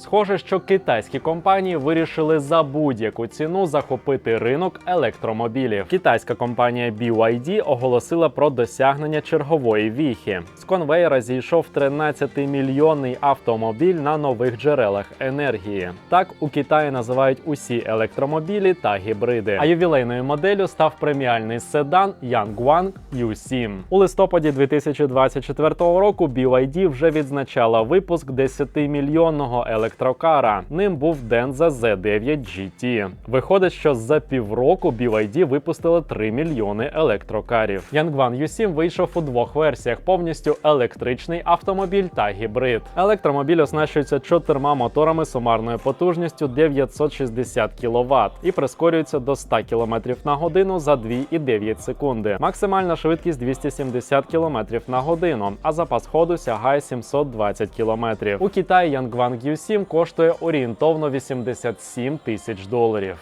Схоже, що китайські компанії вирішили за будь-яку ціну захопити ринок електромобілів. Китайська компанія BYD оголосила про досягнення чергової віхи. З конвейера зійшов 13-мільйонний автомобіль на нових джерелах енергії. Так у Китаї називають усі електромобілі та гібриди. А ювілейною моделлю став преміальний седан Yangwang U7. У листопаді 2024 року BYD вже відзначала випуск 10-мільйонного електрокара. Ним був Denza Z9 GT. Виходить, що за півроку BYD випустили 3 мільйони електрокарів. Yangwang U7 вийшов у двох версіях: повністю електричний автомобіль та гібрид. Електромобіль оснащується чотирма моторами сумарною потужністю 960 кВт і прискорюється до 100 км на годину за 2,9 секунди. Максимальна швидкість 270 км на годину, а запас ходу сягає 720 км. У Китаї Yangwang U7 коштує орієнтовно 87 тисяч доларів.